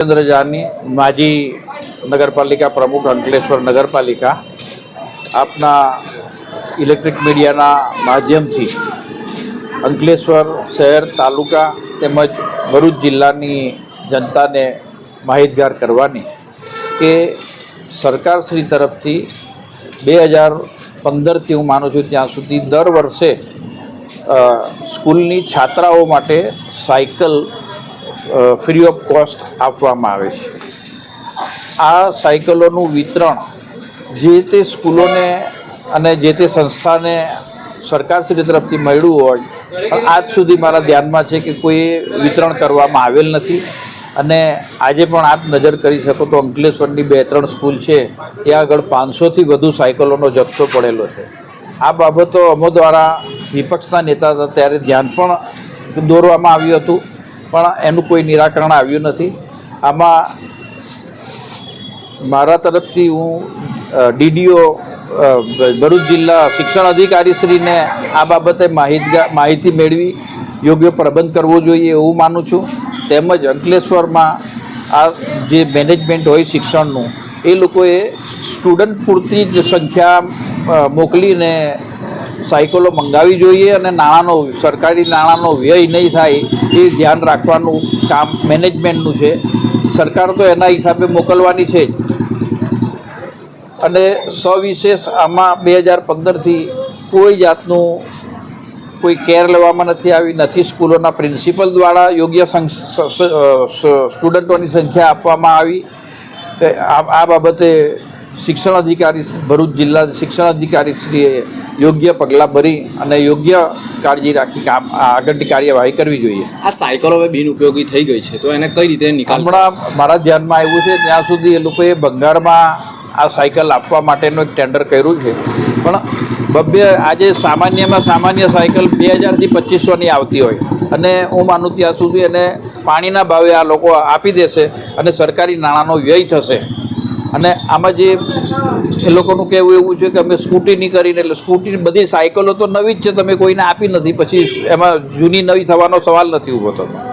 ચંદ્ર જાની માજી નગરપાલિકા પ્રમુખ અંકલેશ્વર નગરપાલિકા આપના ઇલેક્ટ્રિક મીડિયાના માધ્યમથી અંકલેશ્વર શહેર, તાલુકા તેમજ ભરૂચ જિલ્લાની જનતાને માહિતગાર કરવાની કે સરકારશ્રી તરફથી બે હજાર પંદરથી હું માનું છું ત્યાં સુધી દર વર્ષે સ્કૂલની છાત્રાઓ માટે સાયકલ ફ્રી ઓફ કોસ્ટ આપવામાં આવે છે. આ સાયકલોનું વિતરણ જે તે સ્કૂલોને અને જે તે સંસ્થાને સરકારશ્રી તરફથી મળ્યું હોય, પણ આજ સુધી મારા ધ્યાનમાં છે કે કોઈ વિતરણ કરવામાં આવેલ નથી. અને આજે પણ આપ નજર કરી શકો તો અંકલેશ્વરની બે ત્રણ સ્કૂલ છે, ત્યાં આગળ પાંચસોથી વધુ સાયકલોનો જથ્થો પડેલો છે. આ બાબતો અમો દ્વારા વિપક્ષના નેતા હતા ત્યારે ધ્યાન પણ દોરવામાં આવ્યું હતું. પણ એનું કોઈ નિરાકરણ આવ્યું નથી. આમાં મારા તરફથી હું ડીડીઓ ભરૂચ જિલ્લા શિક્ષણ અધિકારીશ્રીને આ બાબતે માહિતગાર માહિતી મેળવી, યોગ્ય પ્રબંધ કરવો જોઈએ એવું માનું છું. તેમજ અંકલેશ્વરમાં આ જે મેનેજમેન્ટ હોય શિક્ષણનું, એ લોકોએ સ્ટુડન્ટ પૂરતી જ સંખ્યા મોકલીને સાયકલો મંગાવી જોઈએ અને નાણાંનો, સરકારી નાણાંનો વ્યય નહીં થાય એ ધ્યાન રાખવાનું કામ મેનેજમેન્ટનું છે. સરકાર તો એના હિસાબે મોકલવાની છે જ. અને સવિશેષ આમાં બે હજાર પંદરથી કોઈ જાતનું કોઈ કેર લેવામાં નથી આવી, નથી સ્કૂલોના પ્રિન્સિપલ દ્વારા યોગ્ય સ્ટુડન્ટોની સંખ્યા આપવામાં આવી. આ બાબતે શિક્ષણ અધિકારી ભરૂચ જિલ્લા શિક્ષણ અધિકારીશ્રીએ યોગ્ય પગલાં ભરી અને યોગ્ય કાળજી રાખી કામ આગળની કાર્યવાહી કરવી જોઈએ. આ સાયકલ હવે બિનઉપયોગી થઈ ગઈ છે તો એને કઈ રીતે નિકાલ હમણાં મારા ધ્યાનમાં આવ્યું છે ત્યાં સુધી એ લોકોએ બંગાળમાં આ સાયકલ આપવા માટેનું એક ટેન્ડર કર્યું છે. પણ બબ્બે આજે સામાન્યમાં સામાન્ય સાયકલ બે હજારથી પચીસોની આવતી હોય અને હું માનું ત્યાં સુધી એને પાણીના ભાવે આ લોકો આપી દેશે અને સરકારી નાણાંનો વ્યય થશે. અને આમાં જે એ લોકોનું કહેવું એવું છે કે અમે સ્કૂટી નહીં કરીને, એટલે સ્કૂટી બધી સાયકલો તો નવી જ છે, તમે કોઈને આપી નથી. પછી એમાં જૂની નવી થવાનો સવાલ નથી ઊભો થતો.